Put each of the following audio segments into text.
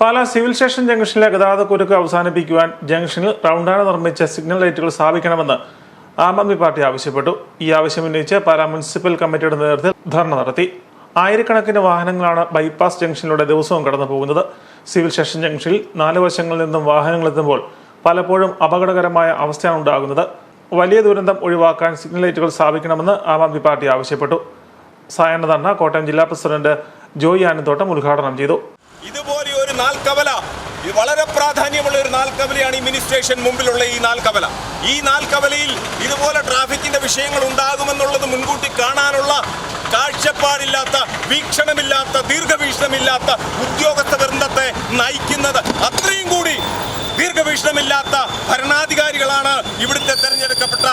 Pala civil station ജംഗ്ഷനിലെ ഗതാഗത കുരുക്ക് അവസാനിപ്പിക്കുവാൻ ജംഗ്ഷനിൽ റൗണ്ടാണ് നിർമ്മിച്ച സിഗ്നൽ ലൈറ്റുകൾ സ്ഥാപിക്കണമെന്ന് ആം ആദ്മി പാർട്ടി ആവശ്യപ്പെട്ടു. ഈ ആവശ്യം ഉന്നയിച്ച് പാലാ മുനിസിപ്പൽ കമ്മിറ്റിയുടെ നേതൃത്വത്തിൽ ധർണ നടത്തി. ആയിരക്കണക്കിന് വാഹനങ്ങളാണ് ബൈപ്പാസ് ജംഗ്ഷനിലൂടെ ദിവസവും കടന്നു പോകുന്നത് സിവിൽ സ്റ്റേഷൻ ജംഗ്ഷനിൽ നാല് വശങ്ങളിൽ നിന്നും വാഹനങ്ങൾ എത്തുമ്പോൾ പലപ്പോഴും അപകടകരമായ അവസ്ഥയാണ് ഉണ്ടാകുന്നത്. വലിയ ദുരന്തം ഒഴിവാക്കാൻ സിഗ്നൽ ലൈറ്റുകൾ സ്ഥാപിക്കണമെന്ന് ആം ആദ്മി പാർട്ടി ആവശ്യപ്പെട്ടു. സായണ്ണ കോട്ടയം ജില്ലാ പ്രസിഡന്റ് ജോയി ആനന്തോട്ടം ഉദ്ഘാടനം ചെയ്തു. നാൽക്കവല വളരെ പ്രാധാന്യമുള്ള ഒരു നാൽക്കവലയാണ് ഈ മിനി സ്റ്റേഷൻ മുമ്പിലുള്ള ഈ നാൽക്കവല ഈ നാൽക്കവലയിൽ ഇതുപോലെ ട്രാഫിക്കിന്റെ വിഷയങ്ങൾ ഉണ്ടാകുമെന്നുള്ളത് മുൻകൂട്ടി കാണാനുള്ള കാഴ്ചപ്പാടില്ലാത്ത വീക്ഷണമില്ലാത്ത ദീർഘവീക്ഷണമില്ലാത്ത ഉദ്യോഗസ്ഥ വൃന്ദത്തെ നയിക്കുന്നത് അത്രയും കൂടി ദീർഘവീക്ഷണമില്ലാത്ത ഭരണാധികാരികളാണ് ഇവിടുത്തെ തെരഞ്ഞെടുക്കപ്പെട്ട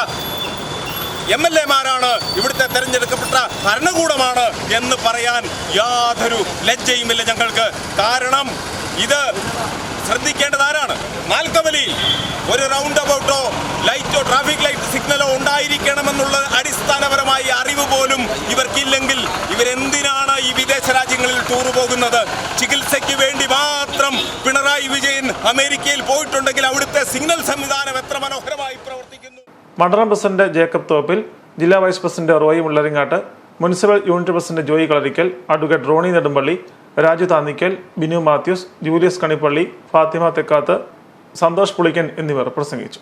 എം എൽ എമാരാണ്. ഇവിടുത്തെ തെരഞ്ഞെടുക്കപ്പെട്ട ഭരണകൂടമാണ് എന്ന് പറയാൻ യാതൊരു ലജ്ജയുമില്ല ഞങ്ങൾക്ക്. കാരണം ഇത് ശ്രദ്ധിക്കേണ്ടത് ആരാണ്? നാൽക്കവലിയിൽ ഒരു റൗണ്ട് അബൌട്ടോ ലൈറ്റോ ട്രാഫിക് ലൈറ്റ് സിഗ്നലോ ഉണ്ടായിരിക്കണമെന്നുള്ള അടിസ്ഥാനപരമായ അറിവ് പോലും ഇവർക്കില്ലെങ്കിൽ ഇവരെന്തിനാണ് ഈ വിദേശ രാജ്യങ്ങളിൽ ടൂർ പോകുന്നത്? ചികിത്സയ്ക്ക് വേണ്ടി മാത്രം പിണറായി വിജയൻ അമേരിക്കയിൽ പോയിട്ടുണ്ടെങ്കിൽ അവിടുത്തെ സിഗ്നൽ സംവിധാനം എത്ര മനോഹരമായി പ്രവർത്തിക്കുന്നു? മണ്ഡലം പ്രസിഡന്റ് ജേക്കബ് തോപ്പിൽ ജില്ലാ vice president Royi Mullaringattu municipal unit president Joy Kalarickal advocate Roni Nedumpally Raju Thannickal Binu Mathews Julius Kanippally Fathima Thekkath Santhosh Pulickan എന്നിവർ പ്രസംഗിച്ചു.